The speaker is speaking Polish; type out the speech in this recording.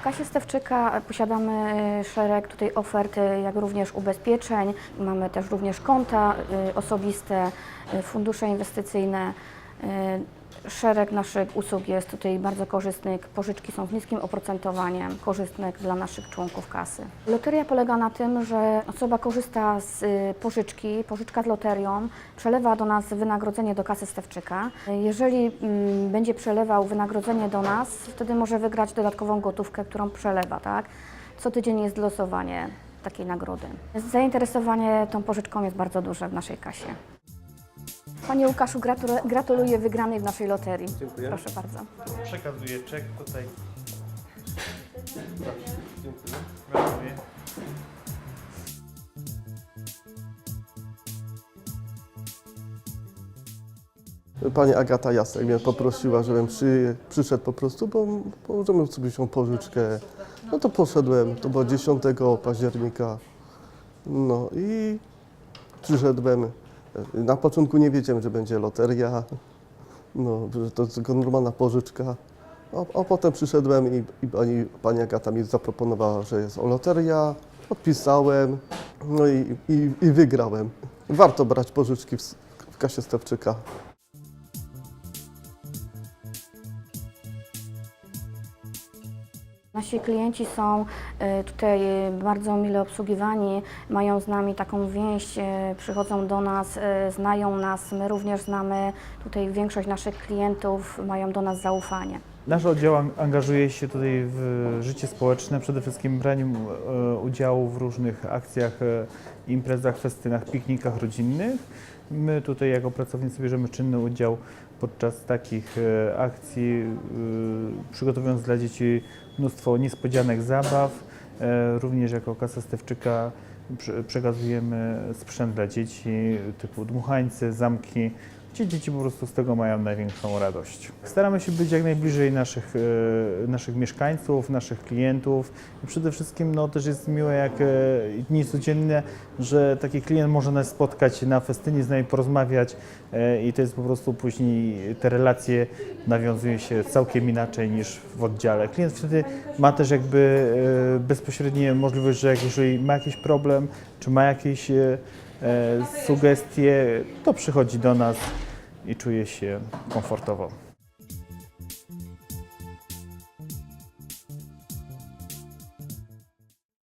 W kasie Stewczyka posiadamy y, szereg tutaj ofert, y, jak również ubezpieczeń. Mamy też również konta osobiste, fundusze inwestycyjne. Y, Szereg naszych usług jest tutaj bardzo korzystnych. Pożyczki są z niskim oprocentowaniem, korzystnych dla naszych członków kasy. Loteria polega na tym, że osoba korzysta z y, pożyczki, pożyczka z loterią, przelewa do nas wynagrodzenie do kasy Stewczyka. Jeżeli mm, będzie przelewał wynagrodzenie do nas, wtedy może wygrać dodatkową gotówkę, którą przelewa, tak? Co tydzień jest losowanie takiej nagrody. Zainteresowanie tą pożyczką jest bardzo duże w naszej kasie. Panie Łukaszu, gratuluję, gratuluję wygranej w naszej loterii. Dziękuję. Proszę bardzo. Przekazuję czek tutaj. Dziękuję. Gratuluję. Pani Agata Jasek mnie poprosiła, żebym przy, przyszedł po prostu, bo możemy sobie wziąć pożyczkę. No to poszedłem, to było 10 października. No i przyszedłem. Na początku nie wiedziałem, że będzie loteria, no, że to tylko normalna pożyczka. A, a potem przyszedłem i, i pani, pani Agata mi zaproponowała, że jest o loteria. Odpisałem, no i, i, i wygrałem. Warto brać pożyczki w, w kasie Stewczyka. Nasi klienci są e, tutaj e, bardzo mile obsługiwani, mają z nami taką więź, e, przychodzą do nas, znają nas, my również znamy tutaj większość naszych klientów, mają do nas zaufanie. Nasz oddział an- angażuje się tutaj w życie społeczne, przede wszystkim braniem udziału w różnych akcjach, e, imprezach, festynach, piknikach rodzinnych. My tutaj jako pracownicy bierzemy czynny udział podczas takich e, akcji, e, przygotowując dla dzieci mnóstwo niespodzianek zabaw. Również jako Kasa Stewczyka przekazujemy sprzęt dla dzieci typu dmuchańce, zamki, gdzie dzieci po prostu z tego mają największą radość. Staramy się być jak najbliżej naszych, e, naszych mieszkańców, naszych klientów i przede wszystkim no, też jest miłe jak e, dni codzienne, że taki klient może nas spotkać na festynie, z nami porozmawiać e, i to jest po prostu później te relacje nawiązują się całkiem inaczej niż w oddziale. Klient wtedy ma też jakby bezpośrednie możliwość, że jeżeli ma jakiś problem, czy ma jakieś e, e, sugestie, to przychodzi do nas i czuje się komfortowo.